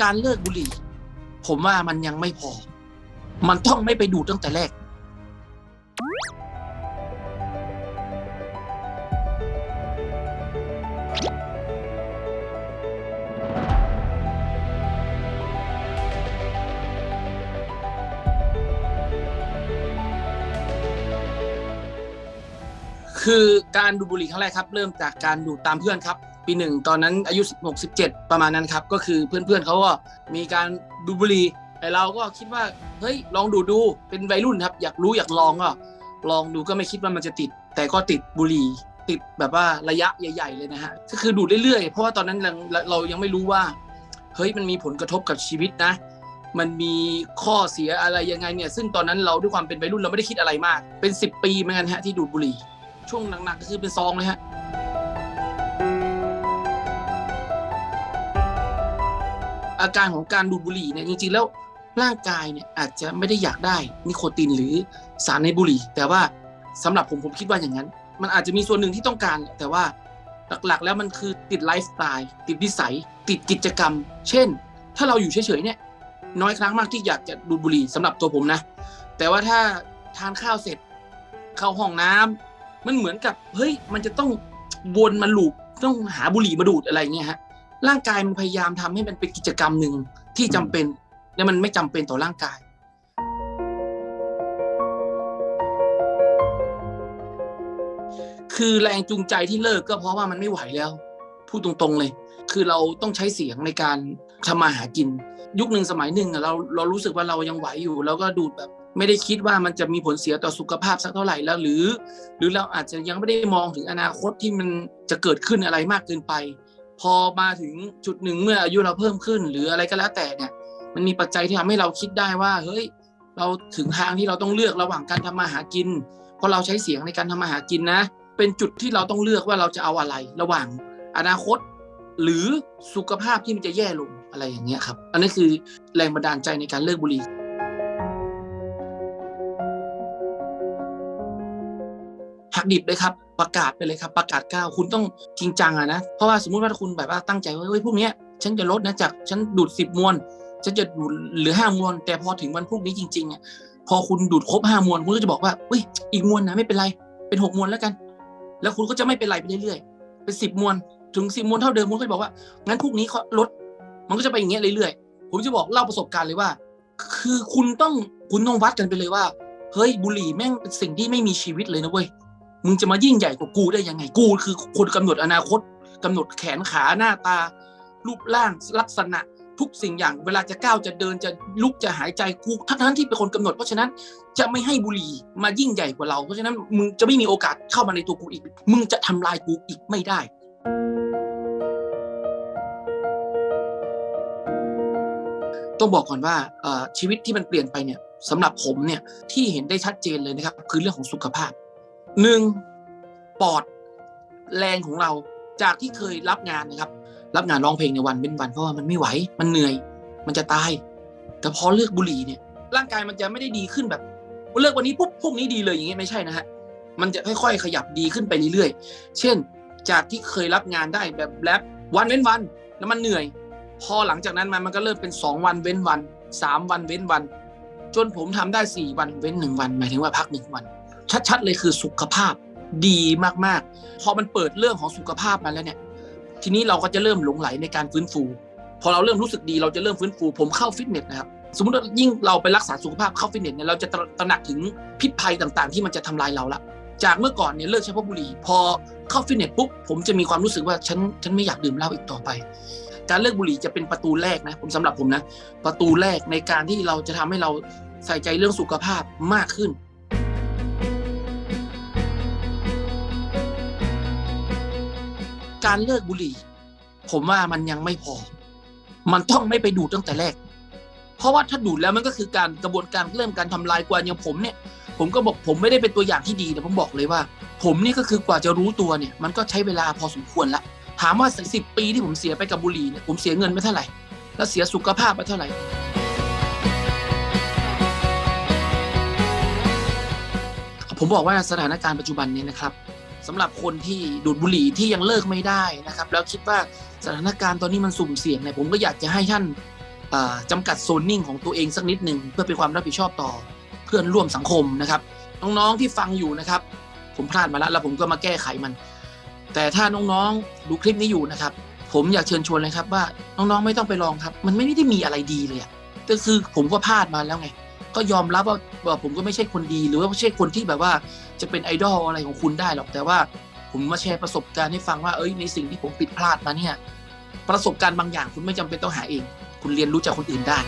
การเลิกบุหรี่ ผมว่ามันยังไม่พอ มันต้องไม่ไปดูดตั้งแต่แรก คือการดูดบุหรี่ครั้งแรกครับ เริ่มจากการดูดตามเพื่อนครับ ปีหนึ่งตอนนั้นอายุ16 17ประมาณนั้นครับ ก็คือเพื่อนๆเขาก็มีการดูบุหรี่แต่เราก็คิดว่าเฮ้ยลองดูดดูเป็นวัยรุ่นครับ อยากรู้อยากลองก็ ลองดูก็ไม่คิดว่ามันจะติด แต่ก็ติดบุหรี่ติดแบบว่าระยะใหญ่ ๆ เลยนะฮะก็คือดูดเรื่อยๆ เพราะว่าตอนนั้นเราเรายังไม่รู้ว่าเฮ้ยมันมีผลกระทบกับชีวิตนะ มันมีข้อเสียอะไรยังไงเนี่ย ซึ่งตอนนั้นเราด้วยความเป็นวัยรุ่นเราไม่ได้คิดอะไรมาก เป็น 10 ปีเหมือนกันฮะที่ดูดบุหรี่ ช่วงหนักๆก็คือเป็นซองเลยฮะ อาการของการดูดบุหรี่เนี่ยจริงๆแล้วร่างกายเนี่ยอาจจะไม่ได้อยากได้นิโคตินหรือสารในบุหรี่ แต่ว่าสำหรับผมผมคิดว่าอย่างนั้น มันอาจจะมีส่วนหนึ่งที่ต้องการ แต่ว่าหลักๆ แล้วมันคือติดไลฟ์สไตล์ติดนิสัย ติดกิจกรรม เช่น ถ้าเราอยู่เฉยๆเนี่ยน้อยครั้งมากที่อยากจะดูดบุหรี่สำหรับตัวผมนะ แต่ว่าถ้าทานข้าวเสร็จ เข้าห้องน้ำมันเหมือนกับเฮ้ยมันจะต้องวนมาลูปต้องหาบุหรี่มาดูดอะไรเงี้ยฮะ ร่างกายมันพยายามทำให้มันเป็นกิจกรรมหนึ่งที่จำเป็นและมันไม่จำเป็นต่อร่างกาย คือแรงจูงใจที่เลิกก็เพราะว่ามันไม่ไหวแล้ว พูดตรงๆเลย คือเราต้องใช้เสียงในการทำมาหากิน ยุคหนึ่งสมัยหนึ่งเราเรารู้สึกว่าเรายังไหวอยู่ แล้วก็ดูดแบบไม่ได้คิดว่ามันจะมีผลเสียต่อสุขภาพสักเท่าไหร่แล้วหรือ หรือเราอาจจะยังไม่ได้มองถึงอนาคตที่มันจะเกิดขึ้นอะไรมากเกินไป พอมาถึงจุดหนึ่งเมื่ออายุเราเพิ่มขึ้น หรืออะไรก็แล้วแต่เนี่ย มันมีปัจจัยที่ทำให้เราคิดได้ว่าเฮ้ยเราถึงทางที่เราต้องเลือกระหว่างการทำมาหากิน เพราะเราใช้เสียงในการทำมาหากินนะ เป็นจุดที่เราต้องเลือกว่าเราจะเอาอะไร ระหว่างอนาคต หรือสุขภาพที่มันจะแย่ลงอะไรอย่างเงี้ยครับ อันนี้คือแรงบันดาลใจในการเลิกบุหรี่หักดิบเลยครับ ประกาศไปเลยครับประกาศก้าวคุณต้องจริงจังอะนะเพราะว่าสมมุติว่าคุณแบบว่าตั้งใจว่าเฮ้ยพรุ่งเนี้ยฉันจะลดนะจากฉันดูดสิบมวนฉันจะดูดเหลือห้ามวนแต่พอถึงวันพรุ่งนี้จริงๆอะพอคุณดูดครบห้ามวนคุณก็จะบอกว่าเฮ้ยอีกมวนนะไม่เป็นไรเป็นหกมวนแล้วกัน แล้วคุณก็จะไม่เป็นไรไปเรื่อยๆเป็นสิบมวนถึงสิบมวนเท่าเดิมคุณก็จะบอกว่างั้นพรุ่งนี้เขาลดมันก็จะไปอย่างเงี้ยเรื่อยๆผมจะบอกเล่าประสบการณ์เลยว่า คือคุณต้องคุณต้องวัดกันไปเลยว่า เฮ้ยบุหรี่แม่งเป็นสิ่งที่ไม่มีชีวิตเลยนะเว้ย มึงจะมายิ่งใหญ่กว่ากูได้ยังไงกูคือคนกำหนดอนาคตกำหนดแขนขาหน้าตา รูปร่างลักษณะทุกสิ่งอย่างเวลาจะก้าวจะเดินจะลุกจะหายใจกูทั้งนั้นที่เป็นคนกำหนด เพราะฉะนั้นจะไม่ให้บุหรี่มายิ่งใหญ่กว่าเรา เพราะฉะนั้นมึงจะไม่มีโอกาสเข้ามาในตัวกูอีก มึงจะทำลายกูอีกไม่ได้ต้องบอกก่อนว่าชีวิตที่มันเปลี่ยนไปเนี่ยสำหรับผมเนี่ยที่เห็นได้ชัดเจนเลยนะครับ คือเรื่องของสุขภาพ หนึ่งปอดแรงของเราจากที่เคยรับงานนะครับ รับงานร้องเพลงในวันเป็นวันเพราะว่ามันไม่ไหว มันเหนื่อย มันจะตาย แต่พอเลือกบุหรี่เนี่ย ร่างกายมันจะไม่ได้ดีขึ้นแบบเลิกวันนี้ปุ๊บพรุ่งนี้ดีเลยอย่างเงี้ยไม่ใช่นะฮะมันจะค่อยๆขยับดีขึ้นไปเรื่อยๆ เช่น จากที่เคยรับงานได้แบบแรปวันเว้นวันแล้วมันเหนื่อย พอหลังจากนั้นมามันก็เริ่มเป็นสองวันเว้นวันสามวันเว้นวัน จนผมทำได้สี่วันเว้นหนึ่งวันหมายถึงว่าพักหนึ่งวัน ชัดๆเลยคือสุขภาพดีมากๆ พอมันเปิดเรื่องของสุขภาพมาแล้วเนี่ย ทีนี้เราก็จะเริ่มหลงไหลในการฟื้นฟู พอเราเริ่มรู้สึกดีเราจะเริ่มฟื้นฟู ผมเข้าฟิตเนสนะครับ สมมติว่ายิ่งเราไปรักษาสุขภาพเข้าฟิตเนสเนี่ยเราจะตระตระหนักถึงพิษภัยต่างๆ ที่มันจะทำลายเราละ จากเมื่อก่อนเนี่ยเลิกใช้พวกบุหรี่ พอเข้าฟิตเนสปุ๊บผมจะมีความรู้สึกว่าฉันฉันไม่อยากดื่มเหล้าอีกต่อไป การเลิกบุหรี่จะเป็นประตูแรกนะผมสำหรับผมนะประตูแรกในการที่เราจะทำให้เราใส่ใจเรื่องสุขภาพมากขึ้น การเลิกบุหรี่ ผมว่ามันยังไม่พอ มันต้องไม่ไปดูดตั้งแต่แรก เพราะว่าถ้าดูดแล้วมันก็คือการกระบวนการเริ่มการทำลายกว่าอย่างผมเนี่ย ผมก็บอกผมไม่ได้เป็นตัวอย่างที่ดีแต่ผมบอกเลยว่า ผมนี่ก็คือกว่าจะรู้ตัวเนี่ย มันก็ใช้เวลาพอสมควรละถามว่าสิบปีที่ผมเสียไปกับบุหรี่เนี่ยผมเสียเงินไปเท่าไหร่แล้วเสียสุขภาพไปเท่าไหร่ผมบอกว่าสถานการณ์ปัจจุบันนี้นะครับ สำหรับคนที่ดูดบุหรี่ที่ยังเลิกไม่ได้นะครับ แล้วคิดว่าสถานการณ์ตอนนี้มันสุ่มเสี่ยงเนี่ยผมก็อยากจะให้ท่านเอ่อจำกัดโซนนิ่งของตัวเองสักนิดหนึ่งเพื่อเป็นความรับผิดชอบต่อเพื่อนร่วมสังคมนะครับ น้องๆที่ฟังอยู่นะครับ ผมพลาดมาแล้วแล้วผมก็มาแก้ไขมัน แต่ถ้าน้องๆดูคลิปนี้อยู่นะครับ ผมอยากเชิญชวนเลยครับว่าน้องๆไม่ต้องไปลองครับ มันไม่ได้มีอะไรดีเลยก็คือผมก็พลาดมาแล้วไง ก็ยอมรับว่าว่าผมก็ไม่ใช่คนดีหรือว่าไม่ใช่คนที่แบบว่าจะเป็นไอดอลอะไรของคุณได้หรอกแต่ว่าผมมาแชร์ประสบการณ์ให้ฟังว่าเอ้ยในสิ่งที่ผมผิดพลาดมาเนี่ย ประสบการณ์บางอย่างคุณไม่จำเป็นต้องหาเอง คุณเรียนรู้จากคนอื่นได้